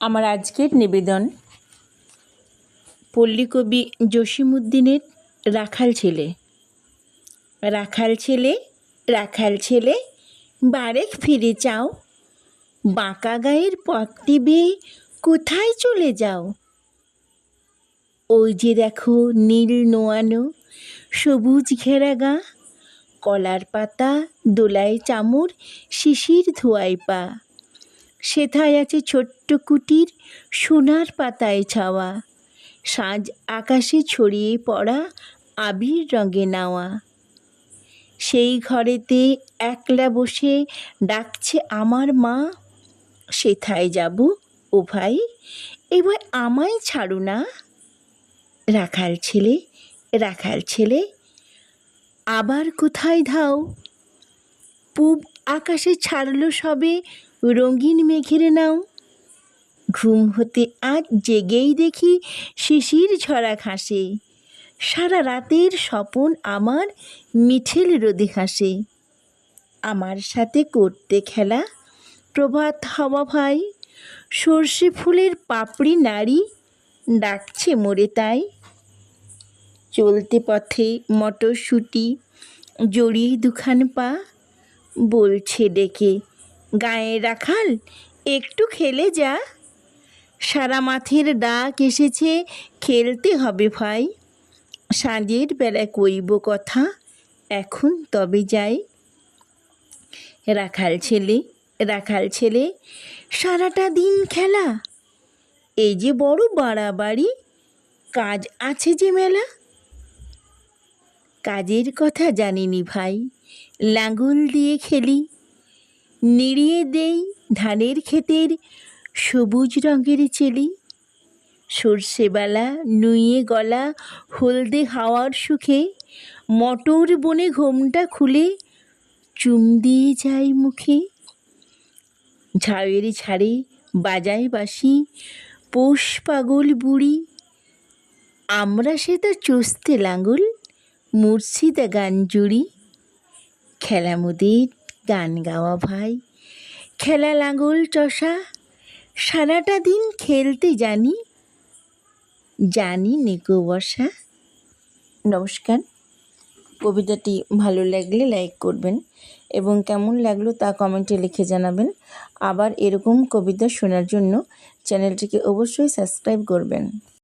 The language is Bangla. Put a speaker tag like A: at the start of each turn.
A: আমার আজকের নিবেদন পল্লীকবি জসিমুদ্দিনের রাখাল ছেলে। রাখাল ছেলে রাখাল ছেলে, বারেক ফিরে চাও। বাঁকা গায়ের পথটি বেয়ে কোথায় চলে যাও? ওই যে দেখো নীল নোয়ানো, সবুজ ঘেরা গা, কলার পাতা, দোলায় চামর, শিশির ধোয়াই পা। সেথায় আছে ছোট্ট কুটির, সোনার পাতায় ছাওয়া। সাজ আকাশে ছড়িয়ে পড়া আবির রঙে নাওয়া। সেই ঘরেতে একলা বসে ডাকছে আমার মা, সেথায় যাব ও ভাই? এবার আমায় ছাড়ো না। রাখাল ছেলে রাখাল ছেলে, আবার কোথায় ধাও? পূব আকাশে ছাড়লো সবে রঙিন মেঘের নাও ঘুম হতে আজ জেগেই দেখি শিশির ঝরা ঘাসে। সারা রাতের স্বপন আমার মিঠেল রোদে হাসে। আমার সাথে করতে খেলা প্রভাত হওয়া ভাই। সর্ষে ফুলের পাপড়ি নাড়ি ডাকছে মোরে তাই। চলতে পথে মটরশুঁটি, জড়িয়ে দুখান পা, বলছে ডেকে গায়ে রাখাল, একটু খেলে যা। সারা মাথের ডাক এসেছে, খেলতে হবে ভাই। সাঁঝের বেলায় কইব কথা, এখন তবে যাই। রাখাল ছেলে রাখাল ছেলে, সারাটা দিন খেলা। এই যে বড় বাড়াবাড়ি, কাজ আছে যে মেলা। কাজের কথা জানিনি ভাই, লাঙল দিয়ে খেলি। নিড়িয়ে দেই ধানের ক্ষেতের সবুজ রঙের চেলি। সর্ষেবালা, নুয়ে গলা, হলদে হাওয়ার সুখে মটর বনে ঘোমটা খুলে চুম দিয়ে যাই মুখে। ঝাড়ের ঝাড়ে বাজায় বাসি পোষ পাগল বুড়ি। আমরা সে তো চুষতে লাঙ্গল মুর্শিদা গান জুড়ি। খেলা মোদের গান গাওয়া ভাই। খেলা লাঙ্গল চষা, সারাটা দিন খেলতে জানি জানি নেকো বসা। নমস্কার। কবিতাটি ভালো লাগলে লাইক করবেন এবং কেমন লাগল তা কমেন্টে লিখে জানাবেন। আবার এরকম কবিতা শোনার জন্য চ্যানেলটিকে অবশ্যই সাবস্ক্রাইব করবেন।